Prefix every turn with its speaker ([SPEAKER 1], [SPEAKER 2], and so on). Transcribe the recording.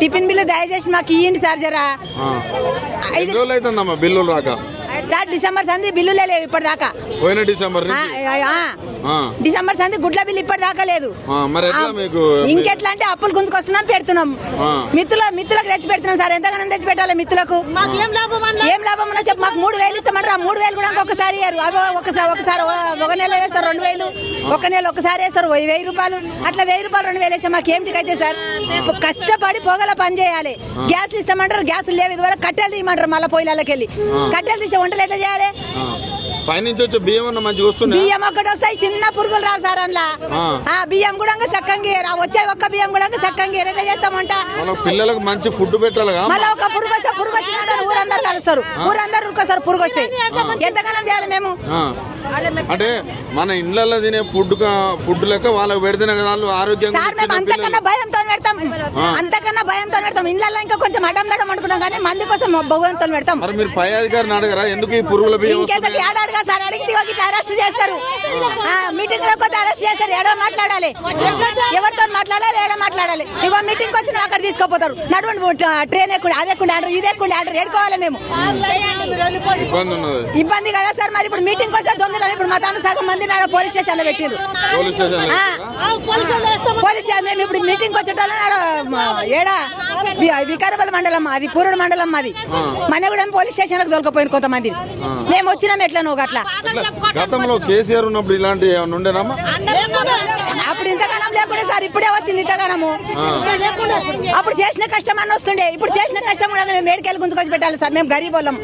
[SPEAKER 1] Tiffin bill దయచేసి మాకు ఇయ్యండి సార్ జరా
[SPEAKER 2] ఆ. రోజులు అవుతుందమ్మా బిల్లులు రాక
[SPEAKER 1] సార్ డిసెంబర్ సంది బిల్లులే లేవు ఇప్పటిదాకా.
[SPEAKER 2] పోయిన డిసెంబర్.
[SPEAKER 1] డిసెంబర్ సంది గుడ్ల బిల్లు ఇప్పటిదాకా లేదు.
[SPEAKER 2] ఆ, మరి ఎట్లా
[SPEAKER 1] ఆ,
[SPEAKER 2] మీకు
[SPEAKER 1] ఇంకెట్లా అంటే అప్పులు గుంతుకొస్తున్నాం పెడుతున్నాం.
[SPEAKER 2] ఆ.
[SPEAKER 1] మిత్తుల మిత్తులకు తెచ్చి పెడుతున్నాం సార్. ఎంతగానో తెచ్చి పెట్టాలి మిత్తులకు
[SPEAKER 3] ఏం లాభం
[SPEAKER 1] ఉన్నా చెప్పు మాకు మూడు వేలు ఇస్తామంటారు. ఆ మూడు వేలు కూడా ఒకసారి ఇయ్యరు. అవి ఒకసారి ఒకసారి ఒక నెల వేస్తారు రెండు వేలు. ఒక నెల ఒకసారి వేస్తారు. వెయ్యి రూపాయలు. అట్లా వెయ్యి రూపాయలు రెండు వేలు వేస్తే మాకు ఏమిటికి అయితే సార్? కష్టపడి పొగల పని చేయాలి. గ్యాస్ ఇస్తామంటారు. గ్యాస్ లేవు. ఇదివరకు కట్టెలు తీయమంటారు మళ్ళీ పొయ్యిలకి వెళ్ళి కట్టెలు తీసే వంటలు ఎట్లా చేయాలి?
[SPEAKER 2] ఆ. పైనుంచి వచ్చే బియ్యం అన్న మంచిగా వస్తున్నాయి?
[SPEAKER 1] బియ్యం ఒక్కటి వస్తాయి చిన్న పురుగులు రావు సార్ అందులో. బియ్యం కూడా సక్కంగా వచ్చే ఒక్క బియ్యం కూడా సక్కంగా. ఎట్లా చేస్తామంట
[SPEAKER 2] పిల్లలకు మంచి ఫుడ్ పెట్టాలిగా
[SPEAKER 1] మళ్ళీ ఒక పురుగు వస్తే పురుగు వచ్చిందంటే ఊరందరు కలుస్తారు. ఊరందరు ఉరుకోస్తారు పురుగు వస్తే. ఎంతగానం చేయాలి మేము.
[SPEAKER 2] అంటే మన ఇళ్ళల్లో తినే ఫుడ్ ఫుడ్ లెక్క వాళ్ళకి పెడితేనే కదా వాళ్ళు ఆరోగ్యంగా
[SPEAKER 1] సార్ మేము అంతకన్నా. భయంతో పెడతాం. అంతకన్నా భయంతో పెడతాం. ఇళ్ళల్లో ఇంకా కొంచెం అడ్డం దడం అనుకున్నాం కానీ మంది కోసం భయంతో పెడతాం.
[SPEAKER 2] మరి మీరు పై అధికారిని అడగరా? ఎందుకు ఈ పురుగుల?
[SPEAKER 1] ఏడాడుగా సార్? అడిగితే ఇట్లా అరెస్ట్ చేస్తారు. మీటింగ్లో కొత్త అరెస్ట్ చేస్తారు. ఏడో మాట్లాడాలి. ఎవరితో మాట్లాడాలి? ఏడో మాట్లాడాలి. ఇగో మీటింగ్ వచ్చి నువ్వు అక్కడ తీసుకోపోతారు. నడువండి ట్రైన్ ఎక్కుండి అది ఆర్డర్ ఇది ఆర్డర్ ఏడుకోవాలి మేము.
[SPEAKER 2] ఇబ్బంది
[SPEAKER 1] కదా సార్. మరి ఇప్పుడు మీటింగ్ వస్తే దొంగలు ఇప్పుడు మా తాను సగం మంది నాడ పోలీస్ స్టేషన్లో పెట్టిండ్రు.
[SPEAKER 2] పోలీస్ స్టేషన్
[SPEAKER 1] ఆ, పోలీస్ స్టేషన్ మేము ఇప్పుడు మీటింగ్ వచ్చేటోళ్ళ. ఏడా? వికారాబాద్ మండలం అది పూరుడు మండలం మాది. మనగూడెం పోలీస్ స్టేషన్లకు దొరకపోయింది కొంతమంది మేము వచ్చినాం ఎట్లా నువ్వు అట్లా.
[SPEAKER 2] గతంలో కేసీఆర్ ఉన్నప్పుడు ఇలాంటి
[SPEAKER 1] అప్పుడు ఇంతగానం లేకుండా సార్ ఇప్పుడే వచ్చింది ఇంతగానము. అప్పుడు చేసిన కష్టం అని వస్తుండే. ఇప్పుడు చేసిన కష్టం కూడా మేము మేడికెళ్ళి గుంతుకొచ్చి పెట్టాలి సార్. మేము గరీబ్ వాళ్ళం.